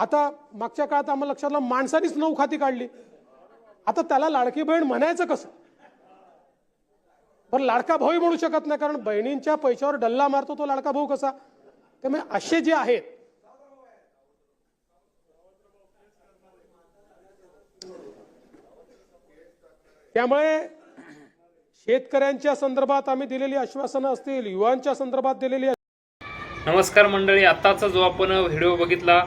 आता मागच्या काळात आम्हाला लक्षात आलं माणसानीच नऊ खाती काढली. आता त्याला लाडकी बहीण म्हणायचं कसं? पण लाडका भाऊही म्हणू शकत नाही कारण बहिणींच्या पैशावर डल्ला मारतो तो लाडका भाऊ कसा? त्यामुळे असे जे आहेत त्यामुळे शेतकऱ्यांच्या संदर्भात आम्ही दिलेली आश्वासनं असतील युवांच्या संदर्भात दिलेली नमस्कार मंडळी आत्ताचा जो आपण व्हिडिओ बघितला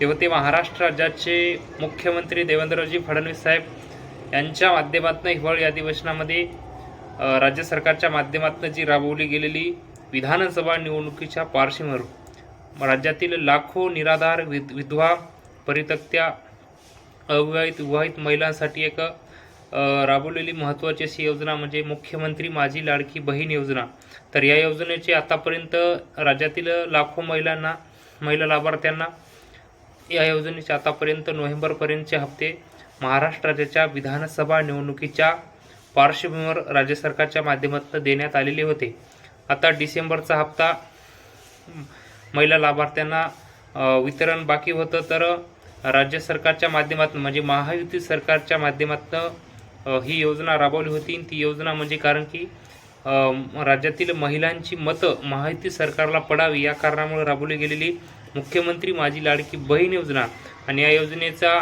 तेव्हा ते महाराष्ट्र राज्याचे मुख्यमंत्री देवेंद्रजी फडणवीस साहेब यांच्या माध्यमातून हिवाळी अधिवेशनामध्ये राज्य सरकारच्या माध्यमातून जी राबवली गेलेली विधानसभा निवडणुकीच्या पार्श्वभूमीवर राज्यातील लाखो निराधार विध विधवा परितक्त्या अविवाहित विवाहित महिलांसाठी एक राबवलेली महत्त्वाची अशी योजना म्हणजे मुख्यमंत्री माझी लाडकी बहीण योजना. तर या योजनेचे आतापर्यंत राज्यातील लाखो महिलांना महिला लाभार्थ्यांना या योजनेचे आतापर्यंत नोव्हेंबरपर्यंतचे हप्ते महाराष्ट्र राज्याच्या विधानसभा निवडणुकीच्या पार्श्वभूमीवर राज्य सरकारच्या माध्यमातून देण्यात आलेले होते. आता डिसेंबरचा हप्ता महिला लाभार्थ्यांना वितरण बाकी होतं तर राज्य सरकारच्या माध्यमातून म्हणजे महायुती सरकारच्या माध्यमातून ही योजना राबवली होती. ती योजना म्हणजे कारण की राज्यातील महिलांची मतं महायुती सरकारला पडावी या कारणामुळे राबवली गेलेली. मुख्यमंत्री माझी लाडकी बहीण योजना आणि या योजनेचा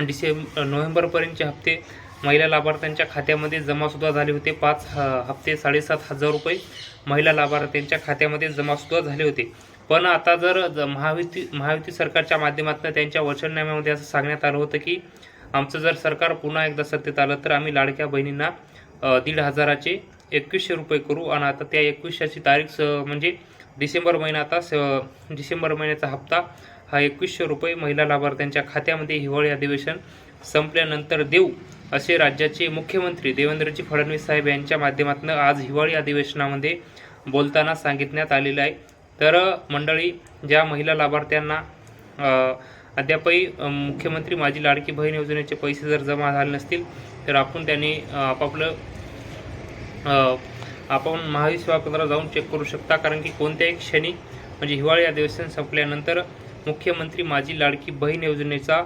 डिसेंब नोव्हेंबरपर्यंतचे हप्ते महिला लाभार्थ्यांच्या खात्यामध्ये जमासुद्धा झाले होते. पाच ह- हप्ते साडेसात हजार रुपये महिला लाभार्थ्यांच्या खात्यामध्ये जमासुद्धा झाले होते. पण आता जर ज- महायुती महायुती सरकारच्या माध्यमातून त्यांच्या वचननाम्यामध्ये असं सांगण्यात आलं होतं की आमचं जर सरकार पुन्हा एकदा सत्तेत आलं तर आम्ही लाडक्या बहिणींना दीड हजाराचे एकवीसशे रुपये करू. आणि आता त्या एकवीसशेची तारीख स म्हणजे डिसेंबर महिना आता स डिसेंबर महिन्याचा हप्ता हा एकवीसशे रुपये महिला लाभार्थ्यांच्या खात्यामध्ये हिवाळी अधिवेशन संपल्यानंतर देऊ असे राज्याचे मुख्यमंत्री देवेंद्रजी फडणवीस साहेब यांच्या माध्यमातून आज हिवाळी अधिवेशनामध्ये बोलताना सांगितण्यात आलेलं आहे. तर मंडळी ज्या महिला लाभार्थ्यांना अद्यापही मुख्यमंत्री माझी लाडकी बहीण योजनेचे पैसे जर जमा झाले नसतील तर आपण त्यांनी आपापलं आपण महावीर सेवा केंद्रात जाऊन चेक करू शकता. कारण की कोणत्याही क्षणी म्हणजे हिवाळी अधिवेशन संपल्यानंतर मुख्यमंत्री माझी लाडकी बहीण योजनेचा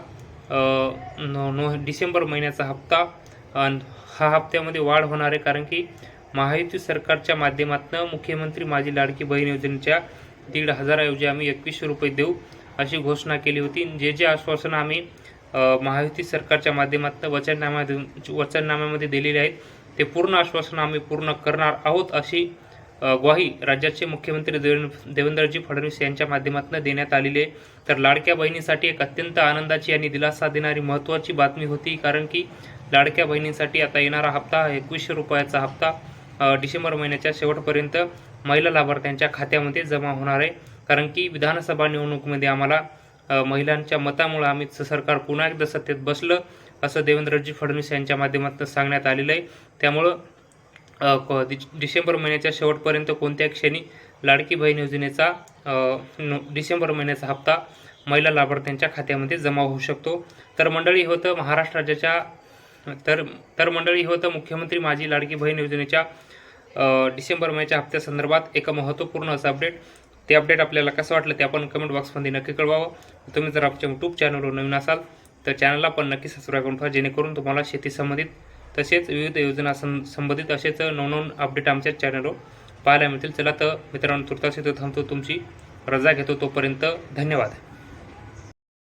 नो नो डिसेंबर महिन्याचा हप्ता हा हप्त्यामध्ये वाढ होणार आहे. कारण की महायुती सरकारच्या माध्यमातून मुख्यमंत्री माझी लाडकी बहीण योजनेच्या दीड हजाराऐवजी आम्ही एकवीसशे रुपये देऊ अशी घोषणा केली होती. जे जे आश्वासनं आम्ही महायुती सरकारच्या माध्यमातून वचननाम्यामध्ये वचननाम्यामध्ये दिलेले आहेत ते पूर्ण आश्वासन आम्ही पूर्ण करणार आहोत अशी ग्वाही राज्याचे मुख्यमंत्री देवेंद्र देवेंद्रजी फडणवीस यांच्या माध्यमातून देण्यात आलेली आहे. तर लाडक्या बहिणीसाठी एक अत्यंत आनंदाची आणि दिलासा देणारी महत्त्वाची बातमी होती कारण की लाडक्या बहिणींसाठी आता येणारा हप्ता हा एकवीसशे रुपयाचा हप्ता डिसेंबर महिन्याच्या शेवटपर्यंत महिला लाभार्थ्यांच्या खात्यामध्ये जमा होणार आहे. कारण की विधानसभा निवडणुकीमध्ये आम्हाला महिलांच्या मतामुळे आम्ही सरकार पुन्हा एकदा सत्तेत बसलं. असं देवेंद्रजी फडणवीस यांच्या माध्यमातून सांगण्यात आलेलं आहे. त्यामुळं डिसेंबर महिन्याच्या शेवटपर्यंत कोणत्या क्षणी लाडकी बहीण योजनेचा डिसेंबर महिन्याचा हप्ता महिला लाभार्थ्यांच्या खात्यामध्ये जमा होऊ शकतो. तर मंडळी होतं महाराष्ट्र राज्याच्या तर तर मंडळी होतं मुख्यमंत्री माझी लाडकी बहीण योजनेच्या डिसेंबर महिन्याच्या हप्त्यासंदर्भात एक महत्त्वपूर्ण असं अपडेट. ते अपडेट आपल्याला कसं वाटलं ते आपण कमेंट बॉक्समध्ये नक्की कळवावं. तुम्ही जर आमच्या यूट्यूब चॅनलवर नवीन असाल तर चॅनलला पण नक्की सबस्क्राईब करून ठेवा जेणेकरून तुम्हाला शेती संबंधित तसेच विविध योजना सं संबंधित असेच नवनवन अपडेट आमच्या चॅनलवर पाहायला मिळतील. चला तर मित्रांनो तुर्तास इथं थांबतो. तुमची रजा घेतो तोपर्यंत धन्यवाद.